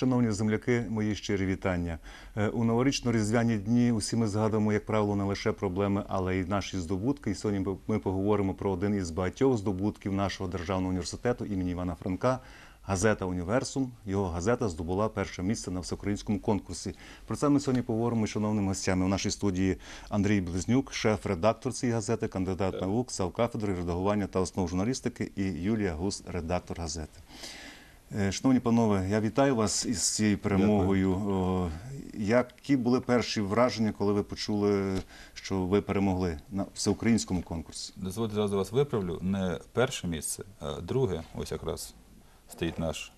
Шановні земляки, мої щирі вітання. Е, У новорічно-різдвяні дні усі ми згадуємо, як правило, не лише проблеми, але й наші здобутки. І сьогодні ми поговоримо про один із багатьох здобутків нашого державного університету імені Івана Франка. Газета Універсум. Його газета здобула перше місце на всеукраїнському конкурсі. Про це ми сьогодні поговоримо з шановними гостями. У нашій студії Андрій Близнюк, шеф-редактор цієї газети, кандидат наук, завкафедри редагування та основ журналістики, і Юлія Гус, редактор газети. Е, Шановні панове, я вітаю вас із цією перемогою. Які були перші враження, коли ви почули, що ви перемогли на всеукраїнському конкурсі? Дозвольте зразу вас виправлю. Не перше місце, а друге, ось якраз стоїть наш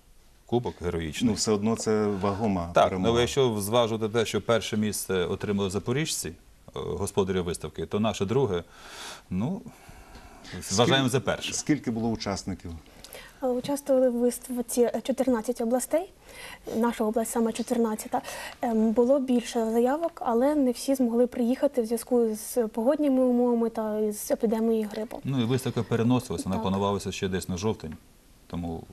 кубок героїчний. Ну, все одно це вагома так, перемога. але якщо зважувати те, що перше місце отримали запоріжці, господарі виставки, то наше друге, ну, вважаємо за перше. Скільки було учасників? Е, Участвували в виставці 14 областей. Наша область саме 14. Ем, Було більше заявок, але не всі змогли приїхати в зв'язку з погодніми умовами та з епідемією грипу. Ну і виставка переносилася, вона планувалася ще десь на жовтень, тому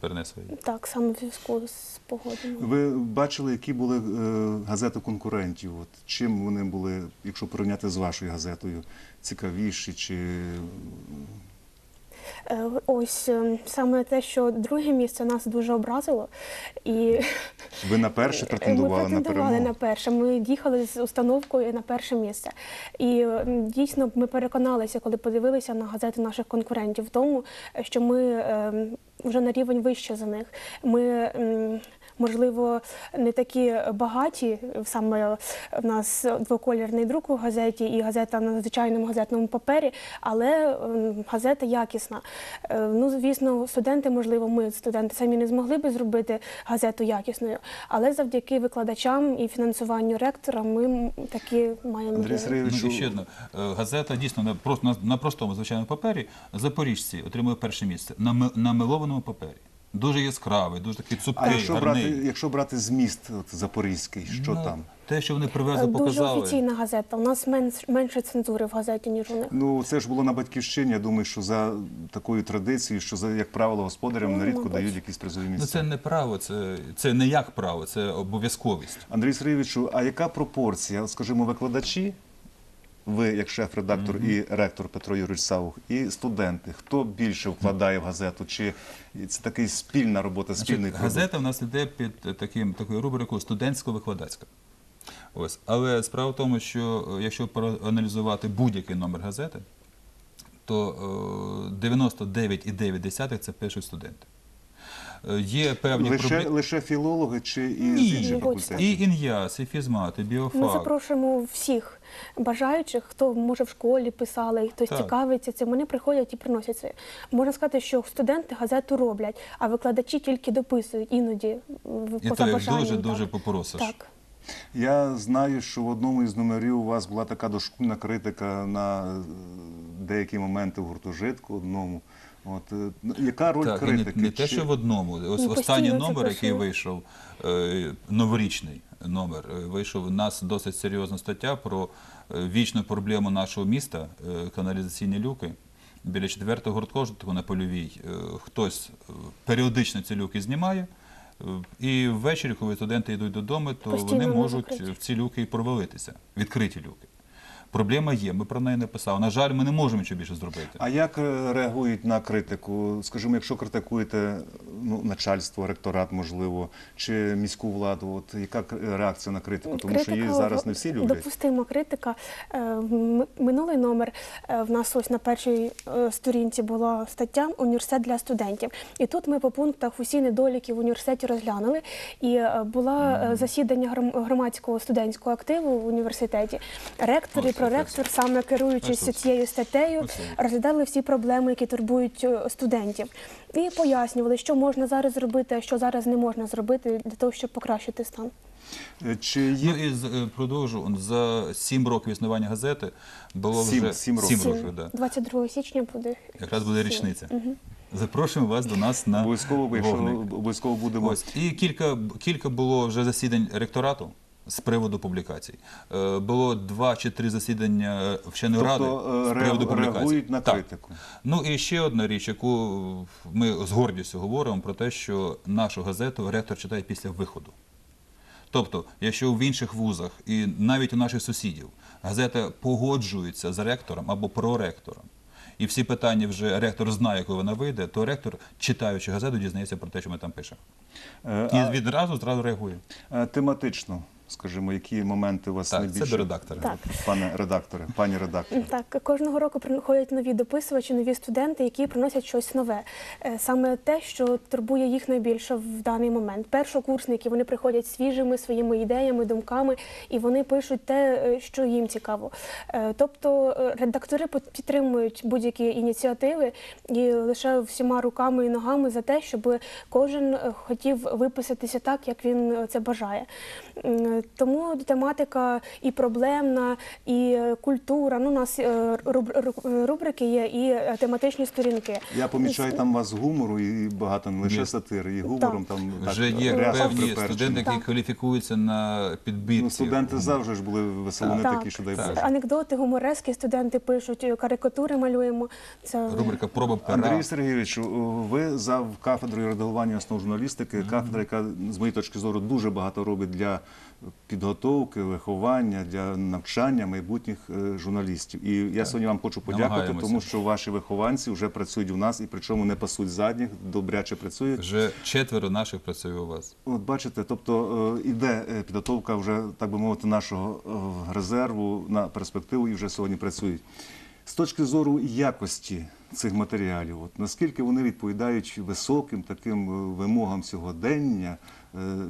перенесли її. Так, саме в зв'язку з погодами. Ви бачили, які були е, газети конкурентів? От чим вони були, якщо порівняти з вашою газетою, цікавіші чи Ось ем, саме те, що друге місце нас дуже образило. І ви на перше Ми претендували на перемогу? на перше. Ми їхали з установкою на перше місце. І м, дійсно ми переконалися, коли подивилися на газети наших конкурентів, в тому, що ми ем, вже на рівень вище за них. Ми Можливо, не такі багаті. Саме в нас двоколірний друк у газеті і газета на звичайному газетному папері, але ем, газета якісна. Е, Ну, звісно, студенти, можливо, ми студенти самі не змогли би зробити газету якісною, але завдяки викладачам і фінансуванню ректора ми м, таки маємо. Андрій. Сергійович, Ну, ще одне. Е, Газета дійсно на, просто, на, на простому звичайному папері запоріжці отримали перше місце на, мелованому папері. Дуже яскравий, дуже такий а цупкий, якщо гарний. брати, якщо брати зміст от, запорізький, що Ну, там? Те, що вони Е, привезли, Дуже показали. офіційна газета. У нас менш, менше цензури в газеті, ніж у них. Ну, це ж було на батьківщині. Я думаю, що за такою традицією, що за як правило господарям Ну, нерідко мабуть. дають якісь призові місця. Ну, це не право, це, це не як право, це обов'язковість. Андрій Сергійовичу, а яка пропорція, скажімо, викладачі, ви як шеф-редактор і ректор Петро Юрійович Саух, і студенти, хто більше вкладає в газету? Чи це така спільна робота, спільний Значить, продукт? газета в нас йде під е, таким, такою рубрикою студентсько-викладацька. Ось. Але справа в тому, що е, якщо проаналізувати будь-який номер газети, то е, 99,9 це пишуть студенти. Е, Є певні Лише, проблеми. лише філологи чи і Ні. з інших факультетів? І ін'яс, і фізмат, і Ми запрошуємо всіх бажаючих, хто може в школі писали, хтось Так. цікавиться цим. Вони приходять і приносять це. Можна сказати, що студенти газету роблять, а викладачі тільки дописують іноді в- І поза то як бажанням. дуже так. дуже попросиш. Так. Я знаю, що в одному із номерів у вас була така дошкульна критика на е, деякі моменти в гуртожитку одному. От е, ну, яка роль Так, критики? не, не те, що в одному. Ось Ну, останній номер, який вийшов, е, новорічний номер, е, вийшов у нас досить серйозна стаття про вічну проблему нашого міста, каналізаційні люки. Біля четвертого гуртожитку на польовій хтось періодично ці люки знімає. І ввечері, коли студенти йдуть додому, то Постійно вони вони можуть в ці люки і провалитися, відкриті люки. Проблема є, ми про неї не писали. На жаль, ми не можемо нічого більше зробити. А як е, реагують на критику? Скажімо, якщо критикуєте ну, начальство, ректорат, можливо, чи міську владу, от яка реакція на критику? Тому що її зараз не всі люблять. Допустима критика. Е, Минулий номер е, в нас ось на першій е, сторінці була стаття Університет для студентів. І тут ми по пунктах усі недоліки в університеті розглянули. І була засідання громадського студентського активу в університеті. Ректор і проректор, саме керуючись цією статтею, розглядали всі проблеми, які турбують студентів. І пояснювали, що можна зараз зробити, а що зараз не можна зробити для того, щоб покращити стан. Е, Чи є Ну і з- е, продовжу за сім років існування газети було Сім- вже сім років. Сім. років, да. 22 січня буде. якраз буде річниця. Запрошуємо вас до нас на обов'язково, якщо вогник. обов'язково будемо Ось і кілька кілька було вже засідань ректорату. З приводу публікацій. Е, Було два чи три засідання е, вченої ради Тобто з е, приводу реагу- публікацій. реагують на Так. критику. Ну і ще одна річ, яку ми з гордістю говоримо про те, що нашу газету ректор читає після виходу. Тобто, якщо в інших вузах і навіть у наших сусідів газета погоджується з ректором або проректором, і всі питання вже ректор знає, коли вона вийде, то ректор, читаючи газету, дізнається про те, що ми там пишемо. Е, І а, відразу зразу реагує. е, тематично, скажімо, які моменти у вас Так, найбільше? це до редактора. Так. Пане редакторе, пані редакторе. Так, кожного року приходять нові дописувачі, нові студенти, які приносять щось нове. Е, Саме те, що турбує їх найбільше в даний момент. Першокурсники вони приходять свіжими своїми ідеями, думками, і вони пишуть те, е, що їм цікаво. Е, Тобто редактори підтримують будь-які ініціативи і лише всіма руками і ногами за те, щоб кожен хотів виписатися так, як він це бажає. Тому тематика і проблемна, і е, культура. Ну, у нас е, рубрики є, і е, тематичні сторінки. Я помічаю там вас гумору і багато не лише сатири, і гумором там Вже так, є певні студенти, які Так. кваліфікуються на підбірці. Ну, студенти завжди ж були Так. такі, що дай Боже. Анекдоти, гуморески студенти пишуть, карикатури малюємо. Це Рубрика проба пера. Андрій Сергійович, ви за кафедрою редагування основ журналістики, кафедра, яка з моєї точки зору дуже багато робить для підготовки, виховання, для навчання майбутніх е, журналістів. І я сьогодні вам хочу подякувати, тому що ваші вихованці вже працюють у нас і причому не пасуть задніх, добряче працюють. Вже четверо наших працює у вас. От бачите, тобто е, іде е, підготовка вже, так би мовити, нашого резерву на перспективу і вже сьогодні працюють. З точки зору якості цих матеріалів, от наскільки вони відповідають високим таким вимогам сьогодення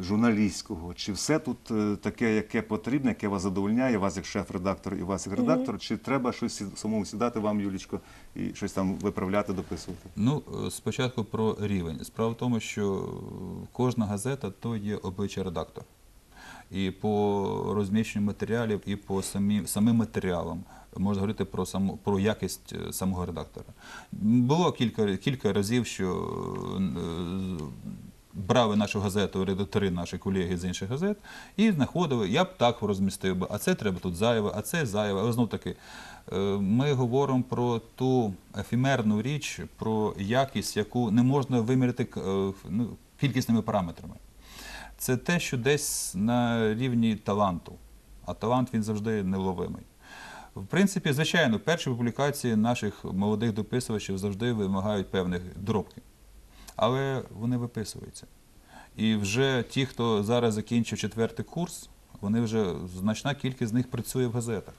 журналістського, чи все тут е, таке, яке потрібне, яке вас задовольняє, вас як шеф-редактор і вас як редактор, чи треба щось самому сідати вам, Юлічко, і щось там виправляти, дописувати? Ну, е, спочатку про рівень. Справа в тому, що е, кожна газета то є обличчя редактора. І по розміщенню матеріалів, і по самі, самим матеріалам можна говорити про саму про якість е, самого редактора. Було кілька, кілька разів, що е, брали нашу газету редактори, наші колеги з інших газет, і знаходили, я б так розмістив би, а це треба тут зайве, а це зайве. Але знов таки, е, ми говоримо про ту ефемерну річ, про якість, яку не можна виміряти е, ну, кількісними параметрами. Це те, що десь на рівні таланту, а талант він завжди невловимий. В принципі, звичайно, перші публікації наших молодих дописувачів завжди вимагають певних доробки. Але вони виписуються. І вже ті, хто зараз закінчив четвертий курс, вони вже значна кількість з них працює в газетах.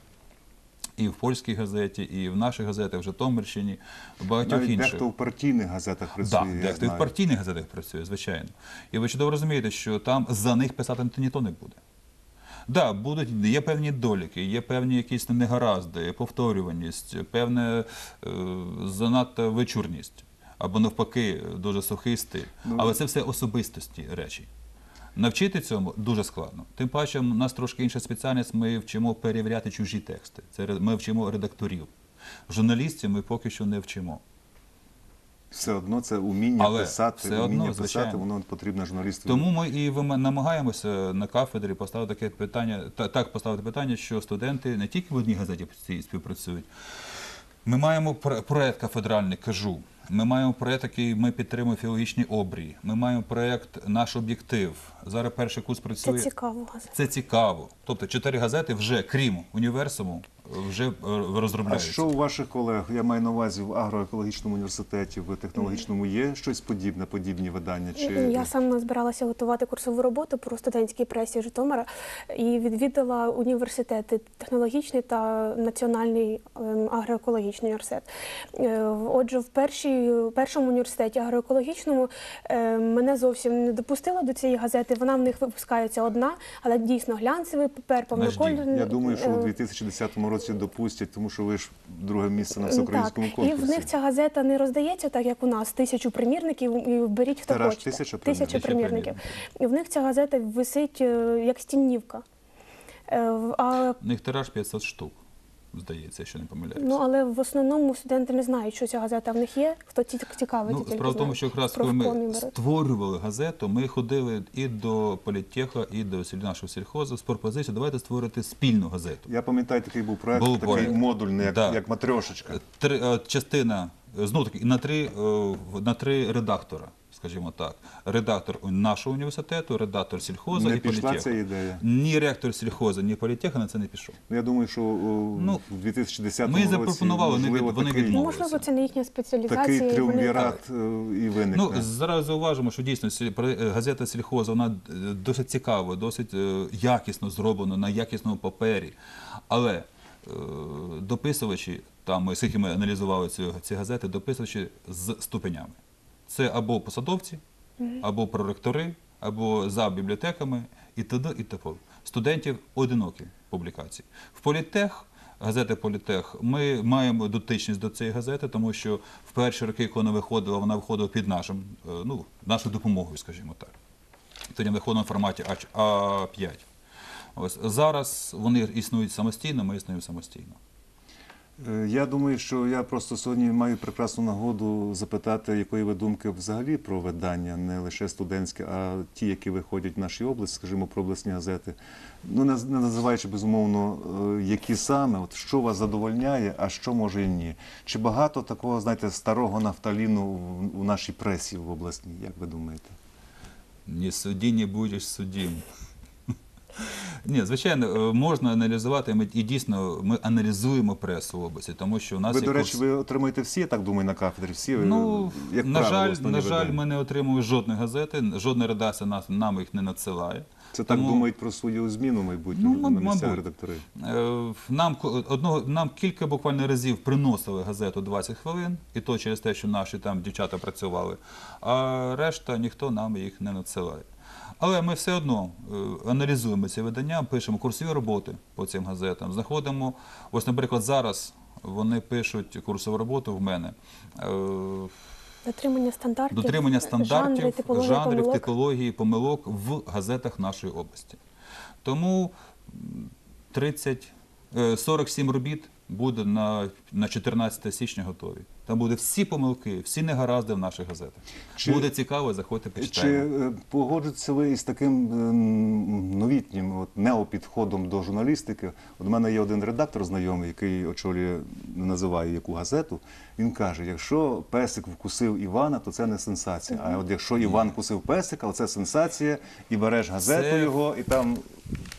І в польській газеті, і в наших газетах, в Житомирщині, в багатьох Навіть інших. дехто в партійних газетах працює. Так, я дехто і в партійних газетах працює, звичайно. І ви чудово розумієте, що там за них писати ніхто не буде. Да, будуть, є певні доліки, є певні якісь негаразди, повторюваність, певна е, занадто вичурність, або навпаки, дуже сухий стиль. Ну, Але це все особистості речі. Навчити цьому дуже складно. Тим паче, у нас трошки інша спеціальність, ми вчимо перевіряти чужі тексти. Це ми вчимо редакторів. Журналістів ми поки що не вчимо. Все одно це уміння Але писати, все одно, уміння писати, звичайно. воно потрібно журналісту. Тому ми і намагаємося на кафедрі поставити таке питання, та- так поставити питання, що студенти не тільки в одній газеті спів- співпрацюють. Ми маємо пр- проект кафедральний, кажу. Ми маємо проект, який ми підтримуємо філологічні обрії. Ми маємо проект наш об'єктив. Зараз перший курс це працює. цікаво. газета. Це цікаво. Тобто чотири газети вже, крім універсуму, вже е, А що у ваших колег? Я маю на увазі в агроекологічному університеті, в технологічному є щось подібне, подібні видання? Чи Я саме збиралася готувати курсову роботу про студентській пресі Житомира і відвідала університети технологічний та національний ем, агроекологічний університет. Е, Отже, в першій, в першому університеті агроекологічному е, мене зовсім не допустили до цієї газети. Вона в них випускається одна, але дійсно глянцевий папер, повнокольний. я думаю, що у Е, 2010 році допустять, тому що ви ж друге місце на всеукраїнському так. конкурсі. І в них ця газета не роздається, так як у нас тисячу примірників, і беріть хто Тираж хочете. тисяча Тисяча примірників. примірників. І в них ця газета висить е, як стіннівка. Е, в- А У них тираж 500 штук. Здається, якщо не помиляюся. Ну але в основному студенти не знають, що ця газета в них є. Хто ці цікавить, Ну, справа в тому, що якраз коли ми створювали газету, ми ходили і до політеха, і до нашого сільхозу з пропозицією, давайте створити спільну газету. Я пам'ятаю, такий був проект, Був такий проект. модульний, як, Да. як матрьошечка. Три, е, частина, знову таки, на три, е, на три редактора, скажімо так. Редактор нашого університету, редактор сільхозу Не і пішла політеха. ця ідея. Ні ректор сільхозу, ні політеха на це не пішов. Ну, Я думаю, що Ну, в 2010 ми році запропонували, вони можливо, вони такий, відмовилися. можливо, це не їхня спеціалізація. такий тріумвірат е, і виникне. Ну, зараз зауважимо, що дійсно е, газета «Сільхоз» вона е, досить цікава, досить якісно зроблена, на якісному папері. Але дописувачі, там, ми, скільки ми аналізували ці, ці газети, дописувачі з ступенями. Це або посадовці, або проректори, або за бібліотеками і т.д. і т.п. Студентів одинокі публікації. В політех, газета Політех, ми маємо дотичність до цієї газети, тому що в перші роки, коли вона виходила, вона виходила під нашим, е, ну, нашою допомогою, скажімо так. Тоді ми виходимо в форматі А- А5. Ось зараз вони існують самостійно, ми існуємо самостійно. Е, Я думаю, що я просто сьогодні маю прекрасну нагоду запитати, якої ви думки взагалі про видання, не лише студентське, а ті, які виходять в нашій області, скажімо, про обласні газети. Ну, не називаючи безумовно, е, які саме, от що вас задовольняє, а що може і ні. Чи багато такого, знаєте, старого нафталіну в нашій пресі в обласній, як ви думаєте? Ні суді, не будеш судім. Ні, звичайно, е, можна аналізувати, ми, і дійсно ми аналізуємо пресу в області, тому що у нас Ви, до речі, ви отримуєте всі, я так думаю, на кафедрі. Всі, ви, Ну, як на правило, жаль, на жаль, ми не отримуємо жодної газети, жодна редакція нас, нам їх не надсилає. Це так Тому, думають про свою зміну майбутню Ну, на місцях редактори. е, Нам, одного, нам кілька буквально разів приносили газету 20 хвилин, і то через те, що наші там дівчата працювали, а решта ніхто нам їх не надсилає. Але ми все одно е, аналізуємо ці видання, пишемо курсові роботи по цим газетам, знаходимо, ось, наприклад, зараз вони пишуть курсову роботу в мене. е, Дотримання стандартів, Дотримання стандартів, типологія жанрів, помилок. типології, помилок в газетах нашої області. Тому 30, е, 47 робіт буде на, на 14 січня готові. Там буде всі помилки, всі негаразди в наших газетах. Чи- буде цікаво, заходьте, Чи почитаємо. е, погоджуєтеся ви із таким новітнім от, неопідходом до журналістики? От у мене є один редактор знайомий, який очолює, не називаю яку газету. Він каже: якщо песик вкусив Івана, то це не сенсація. А от якщо Іван кусив песика, це сенсація, і береш газету Це- його, і там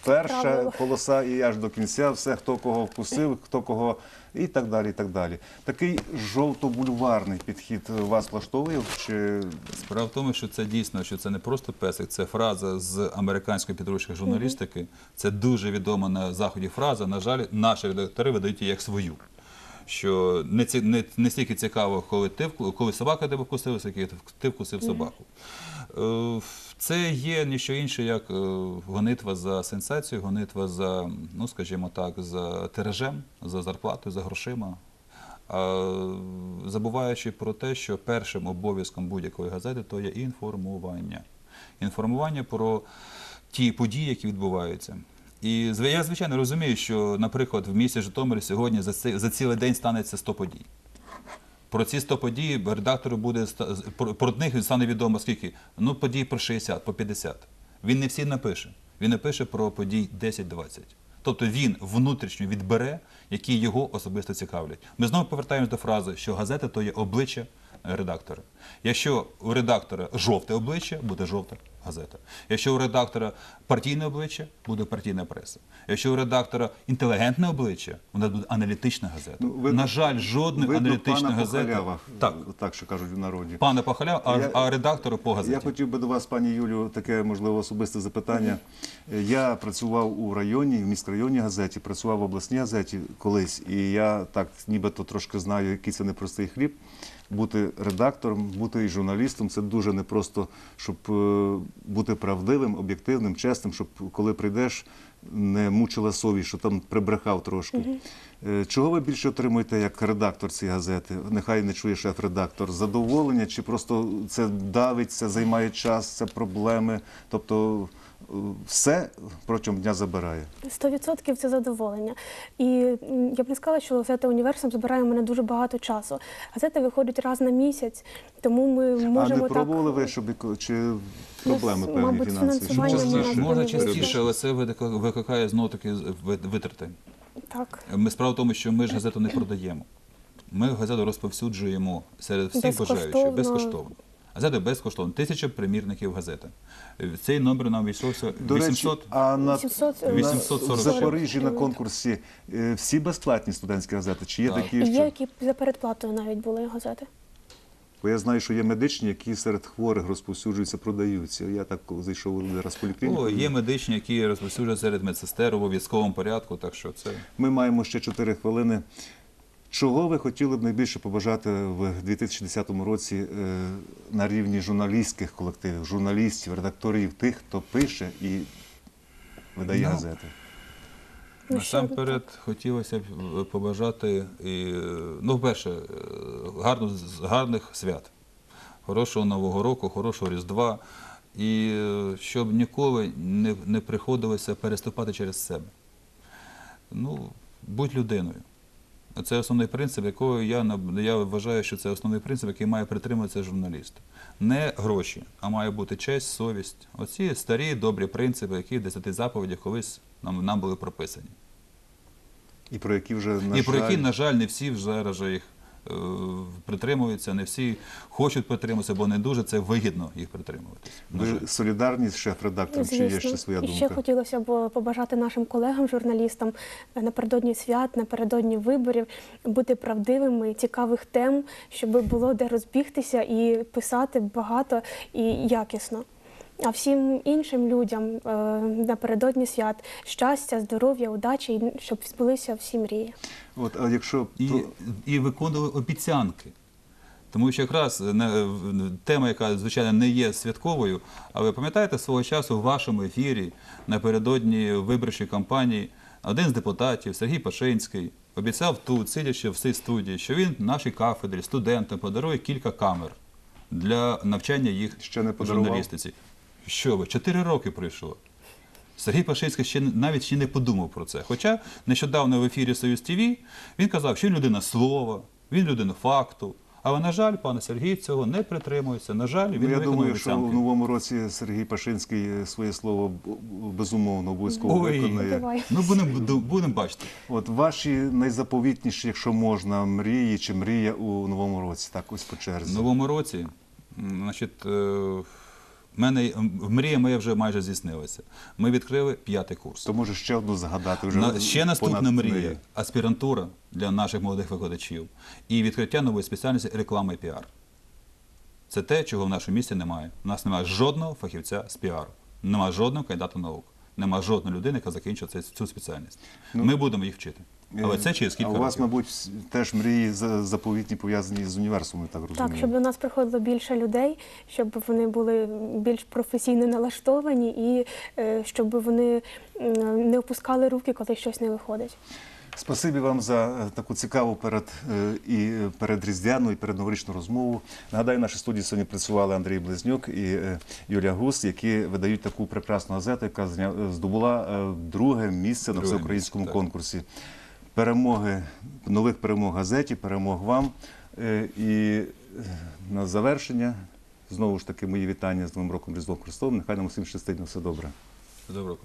перша Правило. полоса і аж до кінця все, хто кого вкусив, хто кого. І так далі, і так далі. Такий жовто-бульварний підхід вас влаштовує? Чи Справа в тому, що це дійсно, що це не просто песик, це фраза з американської підручної журналістики. Це дуже відома на заході фраза. На жаль, наші редактори видають її як свою. Що не, ці, не, не стільки цікаво, коли ти коли собака тебе вкусила, скільки ти вкусив собаку. Е, Це є ніщо інше, як е, гонитва за сенсацією, гонитва за, ну скажімо так, за тиражем, за зарплатою, за грошима. А, забуваючи про те, що першим обов'язком будь-якої газети то є інформування. Інформування про ті події, які відбуваються. І я, звичайно, розумію, що, наприклад, в місті Житомирі сьогодні за, цей- за цілий день станеться 100 подій. Про ці 100 подій редактору буде про, про них стане відомо скільки? Ну, подій про 60, по 50. Він не всі напише. Він напише про подій 10-20. Тобто він внутрішньо відбере, які його особисто цікавлять. Ми знову повертаємось до фрази, що газета то є обличчя е, редактора. Якщо у редактора жовте обличчя, буде жовта газета. Якщо у редактора партійне обличчя, буде партійна преса. Якщо у редактора інтелігентне обличчя, вона буде аналітична газета. Ну, ви- На жаль, жодної видно аналітичної пана. Похалява, Так, так що кажуть в народі. пане Пахаляв, а, Я- а редактору по газеті. Я хотів би до вас, пані Юлію, таке можливо особисте запитання. Я працював у районі, в міськрайонній газеті, працював в обласній газеті колись, і я так нібито трошки знаю, який це непростий хліб. Бути редактором, бути і журналістом це дуже непросто, щоб е, бути правдивим, об'єктивним, чесним, щоб коли прийдеш, не мучила совість, що там прибрехав трошки. Е, Чого ви більше отримуєте як редактор цієї газети? Нехай не чує шеф-редактор. Задоволення чи просто це давить, це займає час, це проблеми? Тобто все протягом дня забирає. 100% це задоволення. І я б не сказала, що газета Універсум забирає у мене дуже багато часу. Газета виходить раз на місяць, тому ми а можемо не пробували так. ви, щоб чи проблеми певні мабуть, фінансові? фінансування Щоб частіше? Можна частіше, але це викликає- викликає знову таки витрати. Так. Ми справа в тому, що ми ж газету не продаємо. Ми газету розповсюджуємо серед всіх бажаючих Безкоштовно. Газета безкоштовно. Тисяча примірників газети. Цей номер нам війшовся До речі, 800. а на 800, 840. в Запоріжжі на конкурсі е, всі безплатні студентські газети? Чи є Так. такі, І є, які за передплатою навіть були газети. бо я знаю, що є медичні, які серед хворих розповсюджуються, продаються. Я так зайшов раз в поліклініку. О, є медичні, які розповсюджують серед медсестер у обов'язковому порядку, так що це. Ми маємо ще 4 хвилини. Чого ви хотіли б найбільше побажати в 2010 році е, на рівні журналістських колективів, журналістів, редакторів, тих, хто пише і видає Ну, газети? Ну, Насамперед хотілося б е, побажати, і, ну, перше, е, гарно, гарних свят, хорошого Нового року, хорошого Різдва, і щоб ніколи не, не приходилося переступати через себе. Ну, будь людиною. Це основний принцип, якого я, я вважаю, що це основний принцип, який має притримуватися журналіст. Не гроші, а має бути честь, совість. Оці старі добрі принципи, які в 10 заповідях колись нам, нам були прописані. І про які вже на І про які, жаль, на жаль, не всі вже їх притримуються, не всі хочуть притримуватися, бо не дуже це вигідно їх притримуватися. На ви солідарні з шеф-редактором, чи є ще своя і ще хотілося б побажати нашим колегам, журналістам е, напередодні свят, напередодні виборів бути правдивими, цікавих тем, щоб було де розбігтися і писати багато і якісно. А всім іншим людям е, напередодні свят щастя, здоров'я, удачі, і щоб збулися всі мрії. От, а якщо і, то- і виконували обіцянки. Тому що якраз е, не- тема, яка звичайно не є святковою, але пам'ятаєте свого часу в вашому ефірі напередодні виборчої кампанії один з депутатів Сергій Пашинський обіцяв тут, сидячи в цій студії, що він нашій кафедрі студентам подарує кілька камер для навчання їх Ще не журналістиці. Що ви, чотири роки пройшло. Сергій Пашинський ще навіть ще не подумав про це. Хоча нещодавно в ефірі Союз ТВ він казав, що він людина слова, він людина факту. Але, на жаль, пане Сергій цього не притримується. На жаль, він Ну, я думаю, що в новому році Сергій Пашинський е, своє слово безумовно обов'язково Ой. виконає. Давай. Ну, будемо будем бачити. От ваші найзаповітніші, якщо можна, мрії чи мрія у новому році, так ось по В черзі. новому році, значить, е, в мене м, мрія моя вже майже здійснилася. Ми відкрили п'ятий курс. То може ще одну згадати вже На, ще наступна понад мрія аспірантура для наших молодих викладачів і відкриття нової спеціальності реклама і піар. Це те, чого в нашому місті немає. У нас немає жодного фахівця з піару, немає жодного кандидата наук, немає жодної людини, яка закінчила цю спеціальність. Ми будемо їх вчити. Але це через кілька Ну, а у вас, років. мабуть, теж мрії за- заповітні пов'язані з універсумом, я так розумію. Так, щоб до нас приходило більше людей, щоб вони були більш професійно налаштовані і е, щоб вони не опускали руки, коли щось не виходить. Спасибі вам за е, таку цікаву перед е, і передріздвяну, і передноворічну розмову. Нагадаю, в нашій студії сьогодні працювали Андрій Близнюк і Юлія Гус, які видають таку прекрасну газету, яка здобула друге місце на всеукраїнському місце, так. конкурсі. Перемоги, нових перемог газеті, перемог вам. Е, І е, на завершення знову ж таки мої вітання з Новим роком Різдвом Христовим. Нехай нам усім щастить на все добре. Доброго.